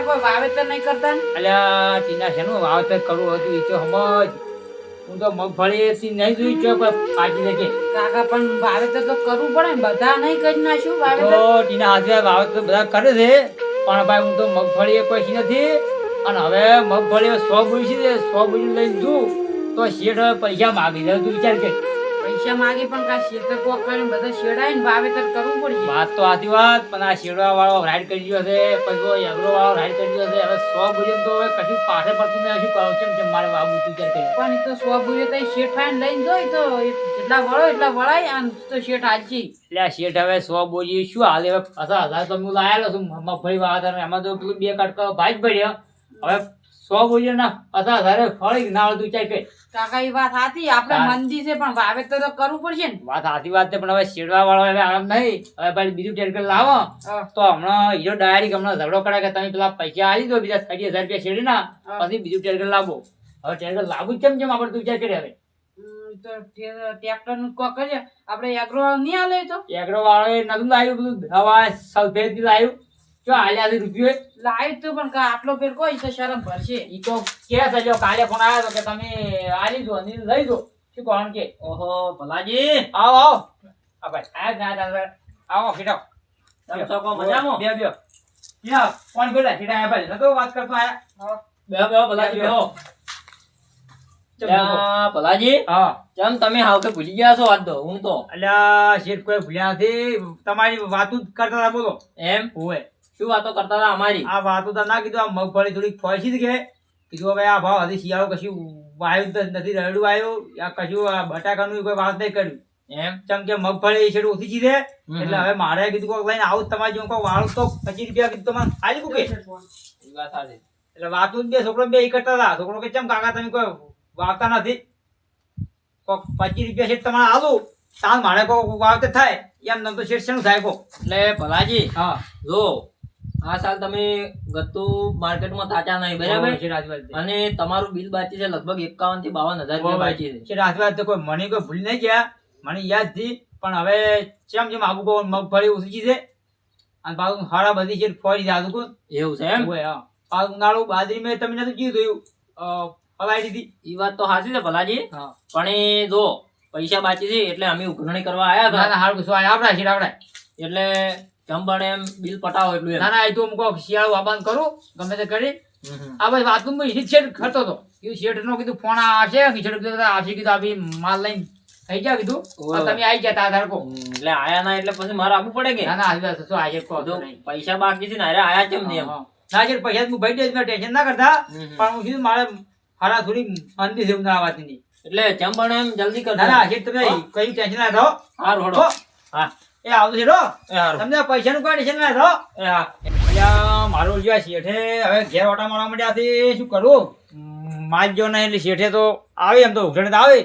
બેઠા કોઈ વાવેતર નહીં કરતા? અલ્યા ચીના શેનું વાવેતર કરવું હતું ઈ તો સમજ. હું તો મગફળી થી નહીં જોઈ ચો પણ પાછી લેકે કાકા પણ વાવેતર તો કરવું પડે ને. બધા નહીં કરી નાખ્યું વાવેતર? તો ટીના આજે વાવેતર બધા કરે છે. પણ ભાઈ હું તો મગફળી એ કોઈ નથી. અને હવે મગફળી સો બુજી છે સો બુજી લઈને દઉં તો શેઠ હવે પૈસા માગી દે તું વિચાર કે પૈસા માગી પણ કા શેતર કોક કરીને બધા શેડાય ને વાવેતર કરવું પડશે. વાત તો આથી વાત પણ આ શેડવા વાળો રાઈડ કરી ગયો છે પછી એગ્રો વાળો રાઈડ કરી ગયો છે હવે સો ભૂજન તો હવે કશું પાછળ પડતું નહીં શું કરું કેમ કે મારે વાવું તું કે પણ તો સો બુજે તો શેઠ ફાઈન લઈને જોઈ તો જેટલા વળો એટલા વળાય આમ તો શેઠ હાલજી એટલે આ શેઠ હવે સો બોજી શું હાલે? હવે પચાસ હજાર તો હું લાયેલો છું મગફળી વાળા એમાં તો પેલું બે કટકા ભાઈ જ ભર્યો. હવે સો બોજી ના. અથવા હજાર ફળી ના આવતું કે કાકા એ વાત સાચી. આપણે. મંદી છે પણ વાવેતર તો કરવું પડશે ને. વાત સાચી વાત છે પણ હવે શેડવા વાળો હવે આરામ નહીં. હવે ભાઈ બીજું ટેન્કર લાવો. તો હમણાં હીરો ડાયરી હમણાં ઝઘડો કરે કે તમે પેલા પૈસા આલી દો બીજા સાડી હજાર રૂપિયા શેડી ના. પછી બીજું ટેન્કર લાવો. હવે ટેન્કર લાવવું કેમ કેમ આપણે તું વિચાર કરે હવે? તો ટ્રેક્ટરનું કોક આપણે એગ્રો નહીં આવે તો? એગ્રો વાળો એ નતું લાવ્યું બધું હવા સલ્ફેટ લાવ્યું. જો આલ્યા રૂપિયો લાઈટ તો પણ આટલો ફેર કોઈ તો શરમ ભરશે ઈ તો કે છે કાલે ફોન આવ્યો તો કે તમે આલી દો ને લઈ દો શું કોણ કે? ઓહો ભલાજી. આવો આવો. આ ભાઈ આ ના ના આવો ખીડો તમે છો કો મજામાં. બે બે. યા ફોન કર્યો ખીડા આયા ભાઈ. નતો વાત કરતો આયા. બે બે ભલાજી બેહો ભલાજી. હા. કેમ તમે હાવ કે ભૂલી ગયા છો વાત તો હું તો. અલ્યા શેઠ કોઈ ભૂલ્યા નથી. તમારી વાત જ કરતા હતા બોલો. એમ? ઓવે શું વાતો કરતા હતા અમારી? આ વાતો તો ના કીધું આ મગફળી થોડીક ફોસી જ કે. કીધું હવે આ ભાવ હજી શિયાળો કશું વાયુ નથી રડું આવ્યું આ કશું બટાકાનું કોઈ વાત નહીં કર્યું. એમ? ચમ કે મગફળી છે ઓછી ચીધે. એટલે હવે મારે કીધું કોક લઈને આવું તમારે જેવું કોક વાળું તો પચીસ રૂપિયા કીધું તમારે ખાલી કુકે. એટલે વાતું બે છોકરો બે કરતા હતા. છોકરો કે ચમ કાકા તમે કોઈ વાવતા નથી? કોક પચીસ રૂપિયા શેઠ તમારે આવું તાન મારે કોક વાવતે થાય. એમ નમ તો શેઠ શેનું થાય કો? એટલે ભલાજી હા. જો આ સાલ તમે ગત્તુ માર્કેટમાં તાચા નહીં બરાબર? છે અને તમારું બિલ બાકી છે લગભગ એકાવનથી બાવન હજાર રૂપિયા બાકી છે. શેઠ તો કોઈ મને કોઈ ભૂલી નહીં ગયા. મને યાદથી પણ હવે ચમ ચમ આબુ કહો મગફળી ઓછી છે. અને પાછું હારા બધી છે ફોરી છે આજુ એવું છે એમ? પાછું ઉનાળુ બાજરી મેં તમે નથી કીધું થયું હવાઈ દીધી. એ વાત તો સાચી છે ભલાજી. પણ એ જો પૈસા બાકી છે એટલે અમે ઉઘરણી કરવા આયા ના હતા હારું શું આપડા શેઠ આપડા એટલે પણ એમ બિલ પટાવો એટલું ના ના એ તો હું કોક શિયાળું આબાન કરું ગમે તે કરી. આ ભાઈ વાતનું મેં ઈ શેઠ ખરતો હતો. કીધું શેઠ નો કીધું ફોન આવશે કીધું કીધું આવશે કીધું આ માલ લઈને થઈ ગયા. કીધું તમે આવી ગયા તાર કો. એટલે આયા ના એટલે પછી મારે આપવું પડે કે? ના ના આવી વાત શું આજે કો પૈસા બાકી છે ને અરે આયા કેમ નહીં ના જે પૈસા હું ભાઈ દેજ મેં ટેન્શન ના કરતા. પણ હું કીધું મારે હારા થોડી અંદી છે ઉનાળા વાતની એટલે કેમ પણ એમ જલ્દી કર ના ના શેઠ તમે કઈ ટેન્શન ના થાઓ. હારું. હો. હા. એ આવતું છે તમને પૈસા નું કોઈ ટેન્શન ના હા. અલ્યા મારું જે શેઠે હવે ઘેર ઓટા મારવા માંડ્યા છે શું કરવું ઉમ, જો નહીં એટલે શેઠે તો આવે એમ તો ઉઘડે તો આવે.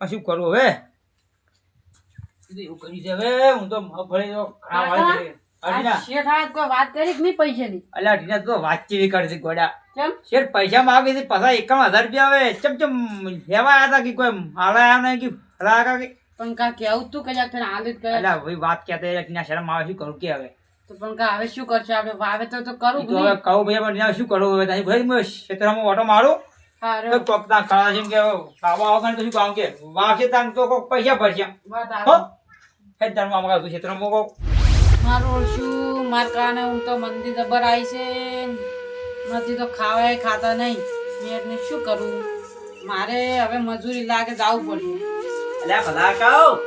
પણ શું કરવું હવે? એવું કર્યું છે હવે? હું તો મગફળી તો ખરાબ વાળી શેઠ આયા કોઈ વાત કરી નહીં પૈસાની? અલ્યા અઢીના તો વાતચીત કરી હતી ગોડા. કેમ? શેઠ પૈસા માગી હતી પાછા એકાવન હજાર રૂપિયા આવે. ચમ ચમ લેવા આવ્યા હતા કે કોઈ મારા આવ્યા નહીં કે ફરા કે પણ કા કેવું તું કદાચ તને હાલ જ કરે. અલ્યા ભાઈ વાત કહેતા અઢીના શરમ આવે શું કરું? કે હવે? તો પણ કા હવે શું કરશે? આપણે વાવે તો તો કરું તો હવે કહું ભાઈ પણ શું કરું? હવે ત્યાં ભાઈ હું ક્ષેત્રમાં ઓટો મારું. હારું. તો કોક ના ખરા છે કે બાબા વગર તો શું કામ કે? વાકે તાન તો કોક પૈસા ભરશે. વાત આ. હે ધર્મ અમારા ક્ષેત્રમાં કોક. મારું શું માર કારણે હું તો મંદી જબર આવી છે. નથી તો ખાવાય ખાતા નહીં. મેં એટલે શું કરું? મારે હવે મજૂરી લાગે જવું પડશે અલ્યા ભલાકાઓ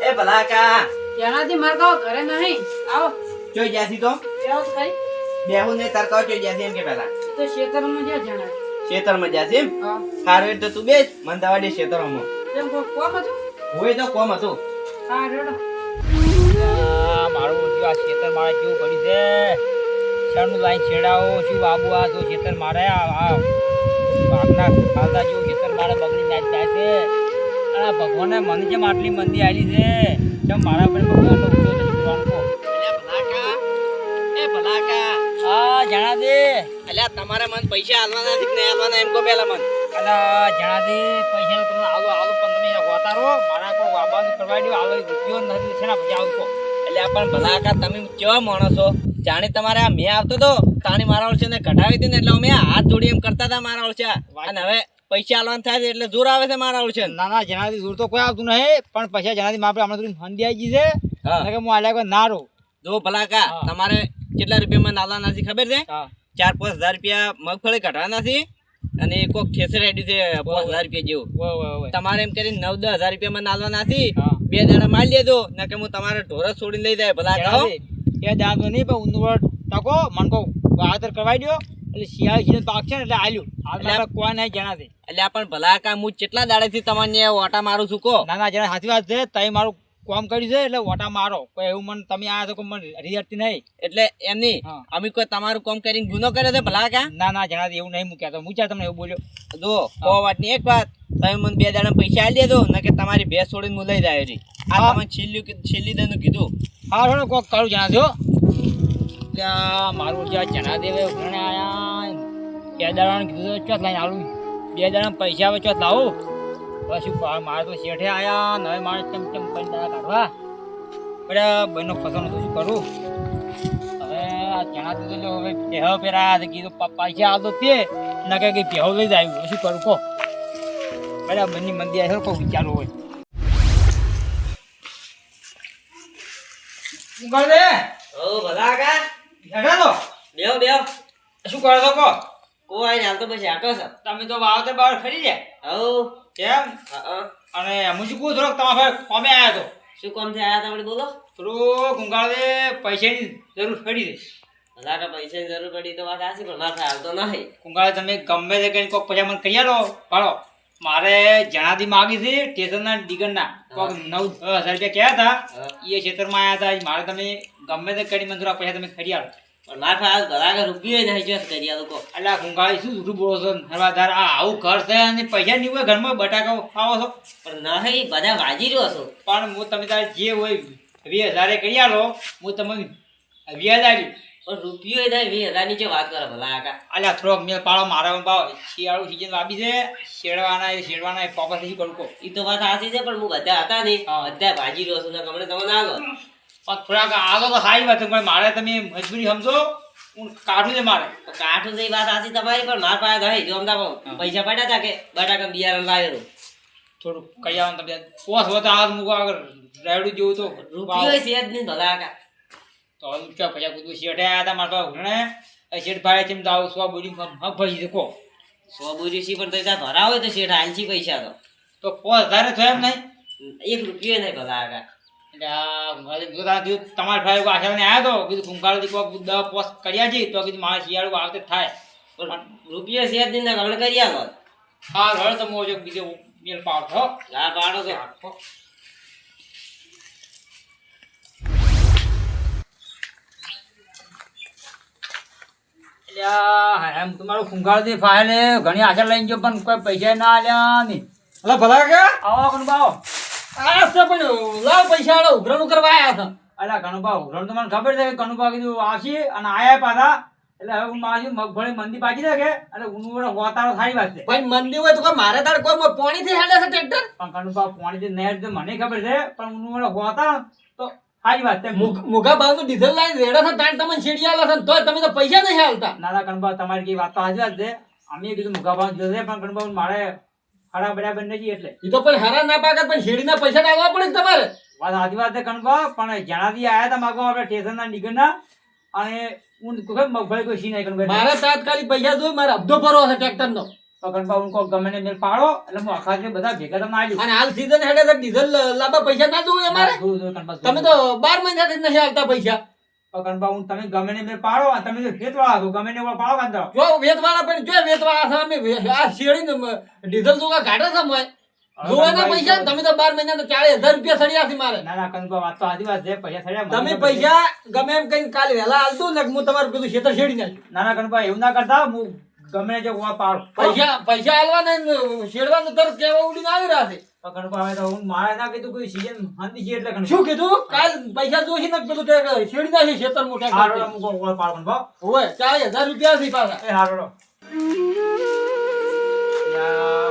એ ભલાકા તેનાથી માર કહો ઘરે નહીં આવો જોઈ જ્યાંથી તો બેહો તો ખરી બેહું ને તાર કહો જોઈ જ્યાંથી એમ કે પેલા તો ખેતરમાં જ્યાં જણાય ખેતરમાં જ્યાંથી એમ હારું એટલે તું બેસ મંદાવાડી દવા દે કેમ કોમ હતું હોય તો કોમ હતું હા મારું આ શેતર મારે કેવું પડ્યું છે શાનું લાઈન છેડાવો શું બાબુ આ તો ખેતર મારે આ ભાગના ખાલતા જેવું ખેતર મારે બગડી જાય જાય છે આ ભગવાને મને આટલી મંદી આવી છે? કેમ મારા પર ભગવાનનો ઊંચો નથી જોવાનું એ ભલાકા. આ જણા દે. અલ્યા તમારે મને પૈસા આલવાના નથી કે આલવાના એમ પેલા મને. અલા જણા દે પૈસા તમે આલો આલો પણ તમે હોતા રહો. મારા કોઈ વાબાનું કરવા દો આલો એક નથી છે ને પછી આવું એટલે પણ ભલા તમે કેવા માણસો જાણે તમારે આ મેં આવતો તો તાણી મારા ઓળશે ને કઢાવી હતી ને એટલે અમે હાથ જોડી એમ કરતા હતા મારા ઓળશે અને હવે પૈસા આલવાનું થાય એટલે જોર આવે છે મારા ઓળશે ના ના જેનાથી જોર તો કોઈ આવતું નહીં પણ પૈસા જેનાથી માપે હમણાં થોડી ફંદી આવી ગઈ છે. કે હું આલ્યા કોઈ ના રહું. જો ભલા કા તમારે કેટલા રૂપિયામાં નાલા નાસી ખબર છે? ચાર પાંચ હજાર રૂપિયા મગફળી કઢાવાના છે અને કોક ખેસર આડી છે પાંચ હજાર રૂપિયા જેવું. તમારે એમ કરીને નવ દસ હજાર રૂપિયામાં નાલવા નથી બે દાડા મારી લેજો ના કે હું તમારે ઢોરસ છોડીને લઈ જાય ભલા કહો એ દાંતો નહીં પણ ઉંદર ટકો મન વાતર કરવાઈ દો એટલે શિયાળ સીઝન પાક છે ને એટલે આલ્યું. એટલે કોઈ નહીં જણાથી એટલે આ પણ ભલા કામ હું કેટલા દાડેથી તમને ઓટા મારું છું કહો? ના ના જણા સાચી વાત છે. તઈ મારું કામ કર્યું છે એટલે ઓટા મારો. કોઈ એવું મને તમે આયા તો મને રિઝલ્ટ નહીં. એટલે એમ નહીં અમે કોઈ તમારું કામ કરીને ગુનો કર્યો છે ભલા કા? ના ના જણાથી એવું નહીં મૂક્યા. તો હું ચાલ તમને એવું બોલ્યો. જો સો વાતની એક વાત. તમે મને બે દાડા પૈસા આલી દેજો ને કે તમારી ભેંસ છોડીને હું લઈ જાય આ. તમે છેલ્લું છેલ્લી દેનું કીધું. હા થોડું કોક કરું જણાજો ત્યાં મારું જ્યાં જણાદેવ ઉઘરાણે આયા બે દાડાનું કીધું તો ચોથ લાઈને આલું બે દાડા પૈસા આવે ચોથ લાવું. પછી મારે તો શેઠે આયા ને હવે મારે ચમ ચમ કરીને દાડા કાઢવા. બધા બંને ફસવાનું તો શું કરું. હવે આ દીધું તો હવે પહેવ પહેરાયા કીધું પૈસા આવતો તે. ના કે પહેવ લઈ જાય શું કરું કહો. બધા બંને મંદિર આવે કોઈ વિચારવું હોય. ઓ ભલા કા હેઠા તો? બેવ બેવ શું કરો છો કહો કોઈ હાલ તો પછી આકો છો. તમે તો વાવતર બાવર ખરી જાય હવ કેમ? અને હું શું કહું થોડોક તમારા ભાઈ કોમે આવ્યા તો? શું કામથી આયા તમે બોલો? થોડું ગુંગાળે પૈસાની જરૂર પડી છે. વધારે કા પૈસાની જરૂર પડી તો વાત આસી પણ માથે હાલ તો નહીં. ગુંગાળે તમે ગમે તે કરીને કોઈક પૈસા મને કહી આલો ભાડો. મારે જણાદી માગી છે સ્ટેશનના ડીગરના. કોઈક નવ હજાર રૂપિયા કહેતા હતા. એ ક્ષેત્રમાં આવ્યા હતા. મારે તમે ગમે તે કરી મને પૈસા તમે ખરી આવો પણ માથે હાલ ભલા કા રૂપિયો નહીં ચોસ કરી આલો કો એટલે આ ગુંગાળી શું જૂઠું બોલો છો? હરવાદાર આ આવું ઘર છે અને પૈસા નહીં હોય ઘરમાં બટાકા ખાવો છો? પણ નહીં બધા વાજી રહ્યો છો. પણ હું તમે તારે જે હોય વીસ હજારે કરી આલો હું તમને વ્યાજ આવ્યું પણ રૂપિયો વીસ જે વાત કરે ભલા કા અલ્યા થોડોક મેલ પાડો મારા ભાવ શિયાળું સીઝન આપી છે શેડવાના એ શેડવાના એ પોપરથી કરું કહો. તો વાત સાચી છે પણ હું બધા હતા નહીં. બધા ભાજી રહ્યો છું પણ થોડાક આગળ તો સારી વાત પણ મારે તમે મજબૂરી સમજો હું કાઢું છે મારે. તો કાઠું તો વાત સાચી તમારી પણ મારા પાસે નહીં જો અમદાવાદ પૈસા પડ્યા હતા કે બટાકા બિયારણ લાવેલું. થોડું કઈ આવવાનું તમે. પોસ હોય તો આગ મૂકો આગળ. રાયડું જેવું તો રૂપિયો છે જ નહીં ભલા કા તો હવે ચો પૈસા કૂદું શેઠે આવ્યા હતા મારા ઉઠણે એ શેઠ ભાઈ ચેમ તો આવું સો બોરી મગફળી છે કહો. સો બોરી સી પણ તો ત્યાં ભરા હોય તો શેઠ આલસી પૈસા તો. તો પોસ હજારે થયો એમ નહીં. એક રૂપિયો નહીં ભલા આગા એટલે તમારા ભાઈ આશાને આવ્યો તો? કીધું કુંકાળથી કોઈક દસ પોસ કર્યા છે. તો કીધું મારે શિયાળું આવતે થાય. રૂપિયો છે જ નહીં કર્યા હા હવે તો મોજો બીજો મેલ પાડ છો આ પાડો તો. એમ તમારું કુંકાળથી ફાયલે ઘણી આશા લઈને ગયો પણ કોઈ પૈસા ના આલ્યા નહીં અલા ભલા કે? આવો કનુભાવ આ છે પણ લાવ પૈસા આલો ઉઘરાણું કરવા આયા હતા અલા કનુભાવ ઉઘરાણ તો મને ખબર છે કે કનુભાવ કીધું આવશે અને આયા પાછા. એટલે હવે હું મારી મગફળી મંદી પાછી દે કે અને ઉનું હોતારો સારી વાત છે. મંદી હોય તો કોઈ મારે તારે કોઈ પોણી થી હેડે છે ટ્રેક્ટર? પણ કનુભાવ પાણી થી નહેર તો મને ખબર છે પણ ઉનું હોતા સારી વાત છે. ભાવનું ડીઝલ લાઈન રેડા છે તાણ તમને છેડી આવ્યા છે તો તમે તો પૈસા નહીં હાલતા. નાના કનુભાવ તમારી કઈ વાત તો હાજર છે. અમે કીધું મુગા ભાવ જોશે પણ કણભાવ મારે ખરા બરાબર નથી એટલે. એ તો પણ હારા ના પાકે પણ શેડીના પૈસા તો આલવા પડે તમારે. વાત સાચી વાત છે કનુભાવ પણ જણાથી આયા હતા માગવા આપણે સ્ટેશનના નિગરના અને હું કોઈ મગફળી કોઈ સી નહીં કનુભાઈ મારે તાત્કાલિક પૈસા જોઈએ મારે હપ્તો ભરવો છે ટ્રેક્ટર તો કનુભાવ હું ગમે ને મેલ પાડો એટલે હું આખા જે બધા ભેગા તમે આવ્યું અને હાલ સીઝન હેડે તો ડીઝલ લાંબા પૈસા ના જોઈએ અમારે તમે તો બાર મહિનાથી નહીં હાલતા પૈસા. કનુભાવ હું તમે ગમે ને પાડો. તમે જો ખેતવાળા છો ગમે ને પાડો કાંદો જો વેતવાળા પણ જો વેતવાળા છે અમે આ શેડી ડીઝલ તો ઘાટે છે મોય જોવાના પૈસા? તમે તો બાર મહિના ચાલીસ હજાર રૂપિયા સડ્યા છે મારે. ના ના કનુભાવ વાત તો આદિવાસ છે. પૈસા સડ્યા તમે પૈસા ગમે એમ કઈ કાલે વહેલા હાલતું ને હું તમારું પેલું ખેતર શેડી નાખ્યું ના ના કનુભાવ એવું ના કરતા. હું ગમે છે ઓવા પાડો. પૈસા પૈસા હાલવાના ને શેડવાનું તરત કેવા ઉડીને આવી રહ્યા છે? પકડવા આવે હવે તો હું મારે ના કીધું કોઈ સીઝન હાંડી છે એટલે શું કીધું? કાલ પૈસા જોશી ને પેલું કે શેડી નાખી ખેતર મોટા હારો રો, હું ઓવા પાડો ભાવ હોય ચાર હજાર રૂપિયા થી પાછા. એ હારોડો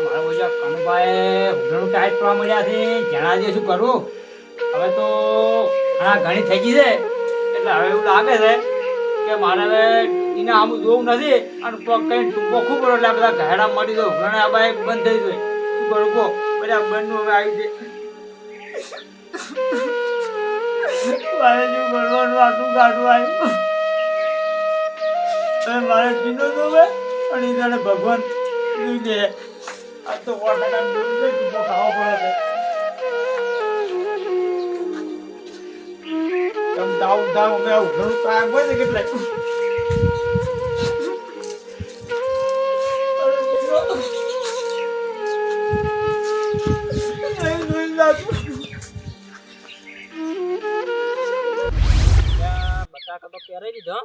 મારા બોજા કનુભાઈ હુંડણું ટાઈટ કરવા મળ્યા છે. જણાવજે શું કરું? હવે તો હા ઘણી થઈ ગઈ છે. એટલે હવે એવું લાગે છે કે મારે એના આમ જોવું નથી અને કઈ ટૂંકો ખૂબ એટલે બધા ઘાડા મળી દો ઘણા આ બાઈ બંધ થઈ જાય શું કરું કહો બધા બંધ હવે આવી છે મારે શું આટલું કાઢું આવ્યું હવે મારે પીનો તો હવે પણ એને ભગવાન શું આ તો છે ટૂંકો ખાવો પડે દાવ દાવ મેં ઘણું હોય ને કેટલાય પહેરાઈ દીધા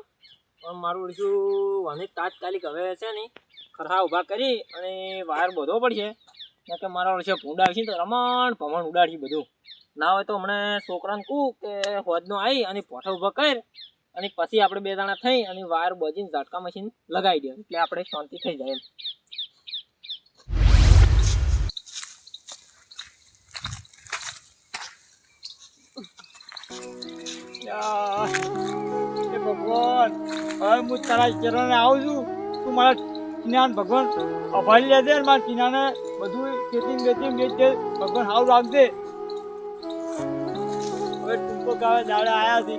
પણ મારું ઓળખ્યું વાને તાત્કાલિક હવે છે ને ખરખા ઊભા કરી અને વાયર બધો પડશે. કે મારા ઓળશે ભૂંડાવશે તો રમણ ભમણ ઉડાડશે બધું. ના હોય તો હમણાં છોકરાને કહું કે હોદનો આવી અને પોઠા ઊભા કર. અને પછી આપણે બે દાણા થઈ અને વાયર બજીને ઝાટકા મશીન લગાવી દે, એટલે આપણે શાંતિ થઈ જાય એમ. ભગવાન, હવે હું તારા ચરણે આવું છું. તું મારા જ્ઞાન ભગવાન અભાળી લેજે અને મારા ટીનાને બધું ખેતી બેતી વેચે ભગવાન સારું રાખજે. હવે ટૂંકો ગાવે દાડે આવ્યા છે.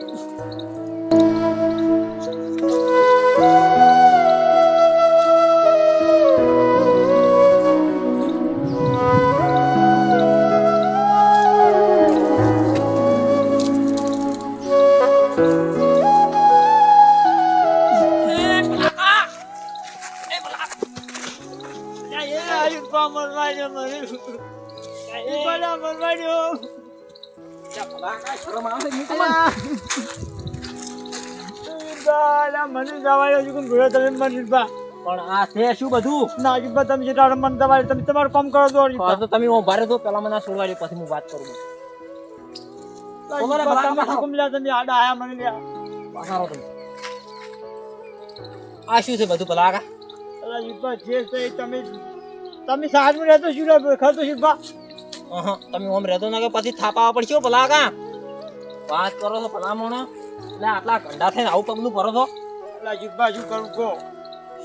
બધા મરવાડ્યો મને જવાયો છે ઘોડો તમે મને પણ આ છે શું બધું ના નિર્ભા, તમે મને દબાડે, તમે તમારું કામ કરો છો. હા, તો તમે હું ભારે તો પેલા મને છોડવા દો પછી હું વાત કરું તમારે ભલા તમે. હુકમ લ્યા, તમે આડા આયા મને લ્યા. તમે આ શું છે બધું પેલા આગા અલા, જે છે એ તમે તમે સારું રહેતો? શું? ખરતો નિર્ભા? અહં, તમે ઓમ રહેતો ના કે પછી થાપા પડશે ભલા કા? વાત કરો છો ભલા મોણો? એટલે આટલા ગંડા થઈને આવું પગલું ભરો છો? એટલે જીભા શું કરું કહો?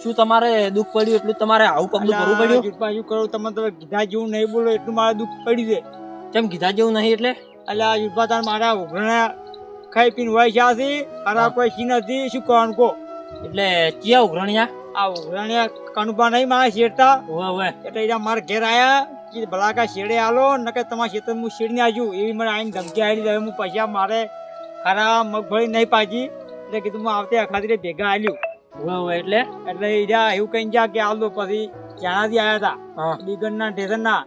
શું તમારે દુઃખ પડ્યું એટલું તમારે આવું પગલું ભરવું પડ્યું? જીભા શું કરું? તમે તો કીધા જેવું નહીં બોલો એટલું મારે દુઃખ પડી છે. કેમ કીધા જેવું નહીં એટલે? એટલે જીભા તાર મારા ઉઘરણા ખાઈ પીને હોય છે અરા કોઈ સી નથી શું કરવાનું કહો? એટલે ક્યાં ઉઘરણિયા? આ ઉઘરણિયા કનુભા નહીં મારા શેરતા. ઓવે એટલે એના મારા ઘેર આયા કે ભલાકા શેડે આલો નકે તમારા શેતર હું શેડને આજુ એવી મને આવીને ધમકી આવી હું પૈસા મારે ખરા મગફળી નહીં પાજી એટલે કીધું હું આવતે અખાત્રી ભેગા આલ્યું. ઓવે એટલે? એટલે એ એવું કહીને જા કે આલો પછી ક્યાંથી આવ્યા હતા દીગરના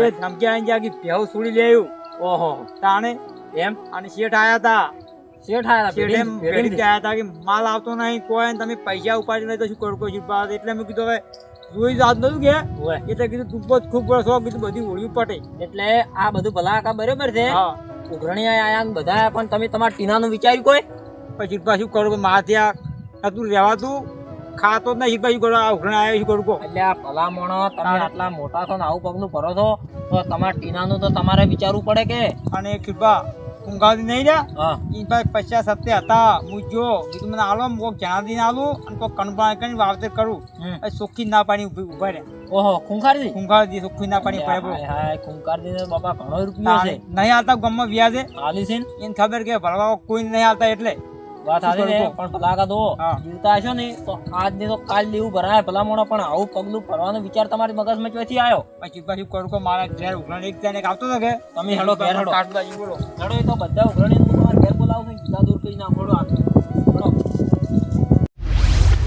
એ ધમકી આવીને જા કે ભેવ છોડી લેવું ઓહો. તાણે એમ? અને શેઠ આયા હતા શેઠ આયા હતા કે માલ આવતો નહીં કોઈ તમે પૈસા ઉપાડી નહીં તો શું કરો કોઈ એટલે મેં કીધું હવે જોઈ જાત નતું કે? એટલે કીધું તું બસ ખૂબ વર્ષો કીધું બધી પટે. એટલે આ બધું ભલા આકા બરાબર છે? ઉઘરણી આયા બધા પણ તમે તમારા ટીનાનું વિચાર્યું કોઈ? પછી પાછું કરું કે મારા ત્યાં રહેવાતું? ખાતો જ નહીં પાછું કરો? આ ઉઘરણા આવ્યા શું કરું એટલે આ ભલા મોણો તમે આટલા મોટા છો ને આવું પગલું ભરો છો તો તમારા ટીનાનું તો તમારે વિચારવું પડે કે? અને કૃપા ઊંઘાતી નહીં હા. એ ભાઈ પચાસ સત્તે હતા. હું જો કીધું મને આલો કોક જણાદી આલું અને કોક કણબા કરીને વાવતર કરું. એ સુખી ના પાણી ઊભી રહે ઓહો ખૂંખારી ઊંઘાડી ચોખ્ખી ના પાણી ભાઈ. હાય હાય ખૂંખારી ને બાપા ઘણો રૂપિયો છે. નહીં આવતા ગામમાં વ્યાજે. આલી છે એને ખબર કે ભરવા કોઈ નહીં આવતા એટલે. વાત શું ને પણ ભલા કાં જીવતા હશો ને તો આજ ને તો કાલ લેવું ભરાય ભલા મોણો પણ આવું પગલું ભરવાનો વિચાર તમારી મગજમાં ચોથી આવ્યો? પછી પછી કરું કે મારા ઘેર ઉઘરાણ એક જણે આવતો હતો કે. તમે હેડો ઘેર હેડો. કાટબાજી બોલો. હેડો એ તો બધા ઉઘરણી હું તમારા ઘેર બોલાવું છું બીજા દૂર કરી નાખો આ. હેડો.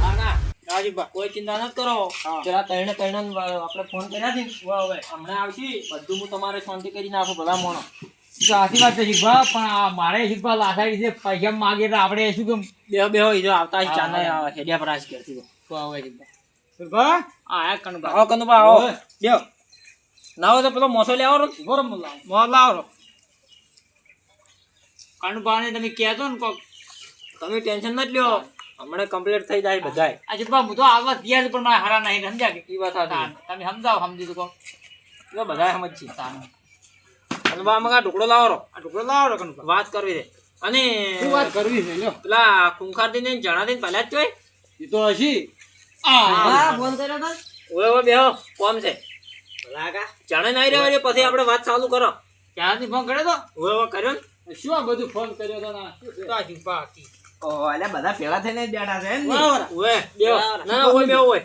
હા ના. રાજીબા કોઈ ચિંતા ન કરો. જરા તૈણે તૈણે આપણે ફોન કર્યા છે હવે. હમણાં આવશે બધું હું તમારે શાંતિ કરી નાખું ભલા મોણો સાચી વાત છે શીખવા પણ આ મારે શીખવા લાસાડી છે પૈસા માગે તો આપણે શું કેમ? બે બે હોય જો આવતા ચાલે આવે હેડિયા પર આજ ઘેરથી તો. શીખવા આ આ કનુભા આવો કનુભા આવો. બે ના હોય તો પેલો મોસો લે આવો ગોરમ લાવ મોલા. આવો કનુભાને તમે કહેતો ને કોક. તમે ટેન્શન ન લ્યો. હમણાં કમ્પ્લીટ થઈ જાય બધાય. આ શીખવા હું તો આવવા તૈયાર છું પણ મારા હારા નહીં સમજ્યા કે? કી વાત તમે સમજાવો સમજી એ બધાય સમજ છે કનુભા આમાં કાં ઢોકળો લાવો આ ઢોકળો લાવો રે વાત કરવી છે. અને શું વાત કરવી છે લ્યો? પેલા ખૂંખારથી ને જણાથી પહેલા જ જોઈ. એ તો હશી. આ. ઓવે ઓવે બેહો. કોમ છે? જાણે નહીં રહેવા પછી આપણે વાત ચાલુ કરો. ક્યારથી ફોન કર્યો તો? ઓય ઓય કર્યો શું આ બધું ફોન કર્યો તો ના? તો આ શિલ્પા ઓ અલે બધા પેલા થઈને જ બેઠા છે એમ ને? ઓય બેહો. ના ઓય બેહો ઓય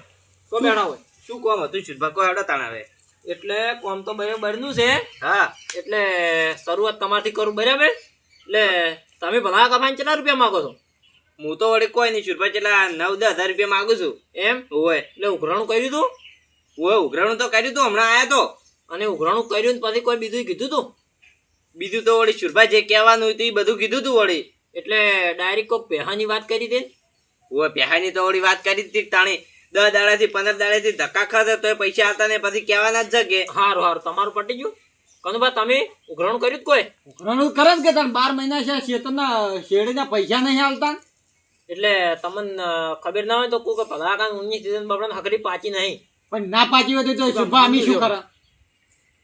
તો બેઠા હોય. શું કોમ હતું? શુદ્ધભા કોઈ હેડો તાણ હવે? એટલે કોમ તો બરાબરનું છે. હા. એટલે શરૂઆત તમારથી કરું બરાબર? એટલે તમે ભલા કમાઈને કેટલા રૂપિયા માંગો છો? હું તો વળી કોઈ નહીં શુદ્ધભા કેટલા નવ દસ હજાર રૂપિયા માંગુ છું. એમ? હોય. એટલે ઉઘરાણું કર્યું તું? હોય ઉઘરાણું તો કર્યું તું હમણાં આયા તો. અને ઉઘરાણું કર્યું ને પછી કોઈ બીજું કીધું તું? બીજું તો વળી શુરભાઈ જે કહેવાનું હતું એ બધું કીધું તું વળી. એટલે ડાયરેક્ટ કોઈ પેહાની વાત કરી હતી હોય પેહાની તો વળી વાત કરી હતી તાણી. દસ દાડાથી પંદર દાડાથી ધક્કા ખાતા તો પૈસા આવતા ને પછી કહેવાના જ કે હારું હારું તમારું પટી ગયું? કનુભા તમે ઉઘરાણું કર્યું જ કોઈ? ઉઘરાણું કરે જ કે તાર બાર મહિના છે શેતરના શેરડીના પૈસા નહીં હાલતા? એટલે તમને ખબર ના હોય તો કોઈ ભલા કાન સીઝન બાપડાને હકરી પાચી નહીં. પણ ના પાચી હોય તો શુભા અમે શું કરે?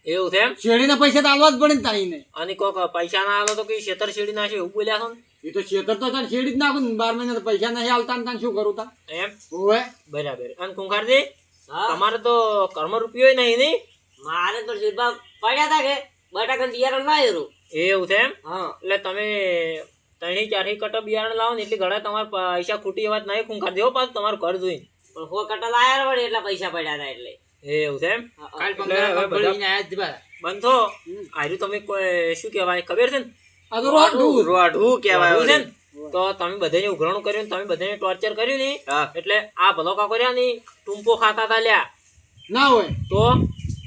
એવું છે શેડીના પૈસા તો હાલવા જ પડે ને તારીને અને કોક પૈસા ના આલો તો કઈ છેતર શેડી છે એવું બોલ્યા છો ને? એ તો શેતર તો તને છેડી જ નાખું ને બાર મહિના તો પૈસા નહીં હાલતા ને તાર શું કરું તા એમ? ઓવે. બરાબર. અને કુંખારજી તમારે તો કર્મ રૂપિયો નહીં નહીં? મારે તો શિલ્પા પડ્યા હતા કે બટાકા બિયારણ લાવ્યું એવું છે એમ? હા. એટલે તમે ત્રણેય ચારેય કટા બિયારણ લાવો ને એટલે ઘણા તમારે પૈસા ખૂટી એવા નહીં. કુંખાર દેવો પાછું તમારું ઘર જોઈને. પણ હો કટા લાયા વળી એટલા પૈસા પડ્યા હતા એટલે. એવું છે એમ? કાલ પંદર બધા- લઈને આયા જ બાર. બંધો આજુ તમે કોઈ શું કહેવાય ખબર છે ને? આ તો રોડું રોઢું કહેવાય છે તો તમે બધાને ઉઘરાણું કર્યું તમે બધાને ટોર્ચર કર્યું ને એટલે આ ભલો કાકો રહ્યા ને ટૂંપો ખાતા તા લ્યા. ના હોય. તો?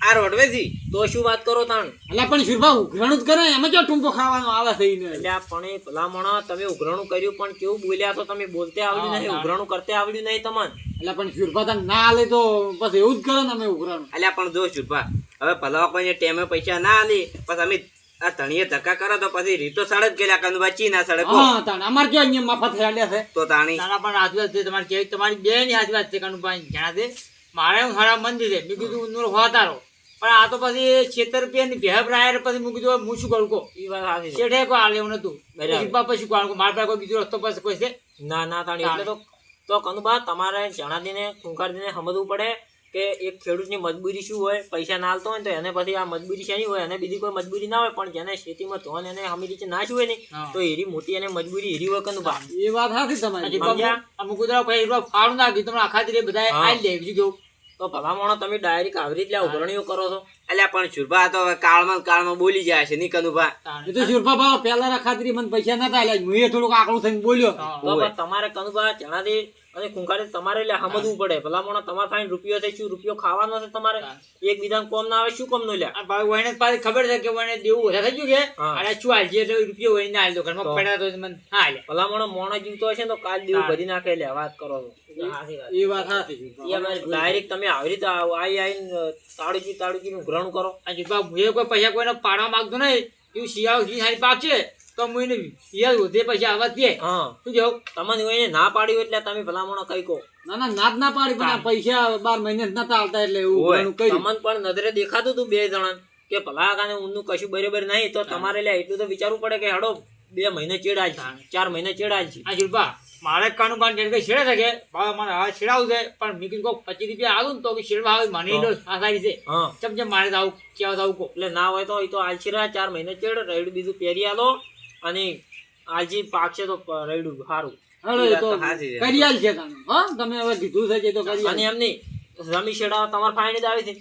આ રોડવેથી? તો શું વાત કરો તાણ? એટલે પણ શિરભા ઉઘરાણું જ કરે એમાં જો ટુંપો ખાવાનો આવે થઈને એટલે પણ એ ભલામણ તમે ઉઘરાણું કર્યું પણ કેવું બોલ્યા તો તમે? બોલતે આવડ્યું નહીં ઉઘરાણું કરતે આવડ્યું નહીં તમને. એટલે પણ શિરભા તાર ના આલે તો બસ એવું જ કરે ને અમે ઉઘરાણું. અલ્યા પણ જો શિરભા હવે ભલાવા કોઈ ટેમે પૈસા ના આલી પછી અમે આ તણીએ ધક્કા કરો તો પછી રીતો સડક ગયેલા કનુભા ચી ના સડે કહો. હા તાણ. અમારે ક્યાં અહીંયા મફત હેડ્યા છે? તો તાણી. તારા પણ હાથ છે. તમારી કેવી તમારી બે ની વાત છે કનુભાઈ જણા દે મારે હું સારા મંદિર છે મેં કીધું ઉંદર હોતારો પણ આ તો પછી છેતર રૂપિયા ની ભેહ રાયર પછી મૂકી દો હવે હું શું કરું કો એ વાત સાચી છે. શેઠે કોઈ હાલે એવું નતું બરાબર. પછી શું કરું? મારા પાસે કોઈ બીજો રસ્તો પાસે કોઈ છે? ના ના તાણી. એટલે તો તો કંદુબા તમારે જણાદીને ખૂંખારજીને સમજવું પડે. કે એક ખેડૂતની મજબૂરી શું હોય પૈસા ના હાલતો હોય તો એને પછી આ મજબૂરી શેની હોય? અને બીજી કોઈ મજબૂરી ના હોય પણ જેને ખેતીમાં ધોન એને હમી રીતે ના હોય ને તો એરી મોટી અને મજબૂરી એરી હોય ભાવ એ વાત હાકી તમારી? અમુક કુતરા ભાઈ એટલો ફાળું નાખી તમે આખા દીરે બધા. આઈ લે બીજું કેવું? તો ભલામણો તમે ડાયરેક્ટ આવી રીતે ઉઘરણીઓ કરો છો. એટલે પણ સુરભા તો કાળમાં ને કાળમાં બોલી જાય છે ની કનુભા એ તો સુરભા ભાવ પહેલા ખાતરી મને પૈસા નતા એટલે હું એ થોડુંક આકડું થઈને બોલ્યો. તો તમારે કનુભા જણાદી અને ખૂંખારી તમારે એટલે સમજવું પડે. ભલામણો તમારે ફાઈન રૂપિયો છે શું રૂપિયો ખાવાનો છે તમારે? એકબીજાને કોમ ના આવે શું કોમ નો લ્યા ભાઈ વહીને પાસે ખબર છે કે વહીને દેવું વધારે થઈ ગયું કે? અને શું હાલજે એટલે રૂપિયો વહીને ના હાલતો ઘરમાં તો. પડ્યા તો મને હા લે. ભલામણો મોણો જીવતો હશે ને તો કાલ દેવું ભરી નાખે લે વાત કરો તો. એ વાત. સાચી. ડાયરેક્ટ તમે આવી રીતે આવી આવીને આઈને તાળુજી નું ગ્રહણ કરો. અને કોઈ પૈસા કોઈને પાડવા માંગતો નહીં. એવું શિયાળો ઘી સારી પાક તો હું એને શિયાળ વધે પૈસા આવવા દે. શું કેવું તમને એને ના પાડ્યું એટલે તમે ભલામણો કઈ કહો. ના ના નાદ ના પાડી પણ આ પૈસા બાર મહિને જ નતા આવતા એટલે એવું તમને પણ નજરે દેખાતું હતું બે જણા કે ભલા કાને ઊંધું કશું બરાબર નહીં તો તમારે લે એટલું તો વિચારવું પડે કે હડો બે મહિને ચેડાલ છે ચાર મહિને ચેડાલ છે. આ જુલપા મારે કાનું બાન કે છેડે থাকে બાબા મારે હા છેડાવું છે પણ મેં કીધું પચીસ રૂપિયા આવું તો કે છેડવા આવે મને તો આ છે. ચમ ચમ મારે તો આવું કેવા આવું કો એટલે ના હોય તો એ તો આલશીરા ચાર મહિને ચેડ રૈડું બીજું પહેરી આલો અને આલજી પાકશે તો પ- સારું હાલો એ એ વાત તો તો સાચી છે. કરી આલ છે તાનું. હા તમે હવે કીધું છે તો અને. રમી શેડા તમારે ફાઈન જ આવી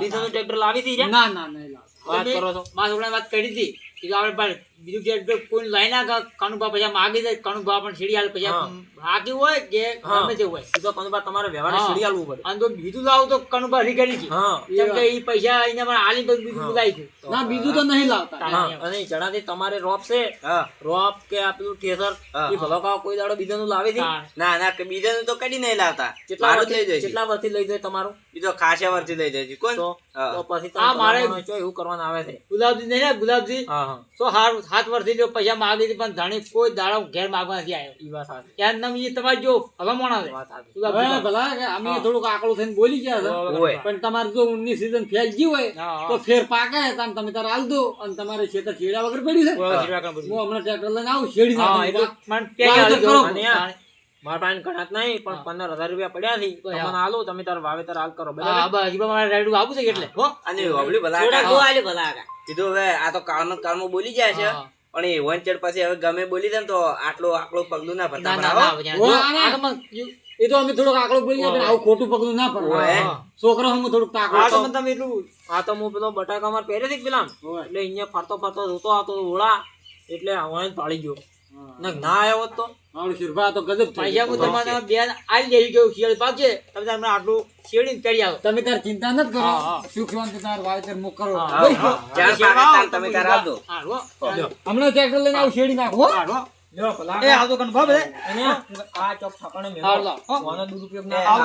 બીજાનું ટ્રેક્ટર લાવી હતી ના ના નહીં વાત કરો છો. મારા વાત કરી હતી. કે આપણે બીજું કે કોઈ લઈ ના કાનુભા પૈસા માગી દે કાનુભા પણ સીડિયાલ પૈસા. હાકી હોય કે ગમે તે હોય. તો કનુભા તમારે વ્યવહાર. છેડી પડે. અને તો બીજું લાવું તો કાનુભા રી છે કેમ કે એ પૈસા એને પણ આલી પર બીજું બોલાય છે ના બીજું તો નહીં લાવતા. અને જણાથી તમારે રોપ છે. રોપ કે આ પેલું ઠેસર એ ભલો કાં કોઈ દાડો બીજાનું લાવે છે? ના ના કે બીજાનું તો કદી નહીં લાવતા. કેટલા વર્ષ લઈ જાય કેટલા વર્ષથી લઈ જાય તમારું? બીજો ખાસા વર્ષથી લઈ જાય છે. કોણ? તો. તો પછી આ મારે- એવું કરવાનું આવે છે. ગુલાબજી નહીં ને ગુલાબજી હા હા. સો હારું સાત વર્ષથી જો પૈસા માગી હતી પણ ધણી કોઈ દાડો ઘેર માગવા નથી આવ્યો ઈ વાત સાચી. ત્યાં નામ ઈ તમારે જો ભલામણ છે વાત સાચી. હવે છે? ભલા અમે થોડુંક આકડું થઈને બોલી ગયા છે પણ તમારે જો ઊનની ફેલ ફેલજી હોય. તો ફેર પાકે તાન તમે તારે આલ દો અને તમારે ખેતર છેડા વગર પડ્યું છે. હું હમણાં ટ્રેક્ટર લઈને આવું શેડી હા, નાખું. એટલું મને મારા પાસે ઘણા જ નહીં પણ પંદર હજાર રૂપિયા પડ્યા છે. તમને. હાલો તમે તાર વાવેતર હાલ કરો બધા હજી મારે રાઈડું આવું છે એટલે હો. અને હોબળ્યું ભલા. ગો ભલા. કીધું હવે આ તો કાળમાં કાળમો બોલી જાય છે. પણ એ વંચડ પછી હવે ગમે બોલી દે ને તો આટલો આટલું પગલું ના ભરતા એ તો અમે થોડુંક આકડો બોલી ગયા આવું ખોટું પગલું ના પડે છોકરો હા. થોડુંક આકડો તો મને તમે એટલું આ તો હું પેલો બટાકા માર પહેરે છે પેલા એટલે અહીંયા ફરતો ફરતો જોતો આવતો ઓળા એટલે હું જ પાડી ગયો. ના આવ્યો તો? મારું શિરભા તો ગજબ પૈસા હું તમારે બેન આલી દેવી કેવું શિયાળ પાક તમે તારે આટલું શેરડીને કરી આવો તમે તાર ચિંતા નથી કરો હા, હા. સુખ શાંતિ તાર વાવેતર મુક કરો હા. હા. આવો, તમે તાર. હા, હો. હમણાં ટ્રેક્ટર લઈને આવું શેડી નાખો હો. હા, હો. લ્યો ભલા એ આવતો કન બાબે અને આ ચોક ઠાકાણે મેલો. હો. કોનો દુરુપયોગ ના. આવ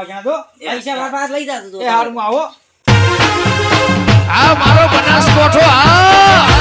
જ્યાં દો પૈસા મારા લઈ જતો એ હારું આવો આ મારો બનાસકોઠો આ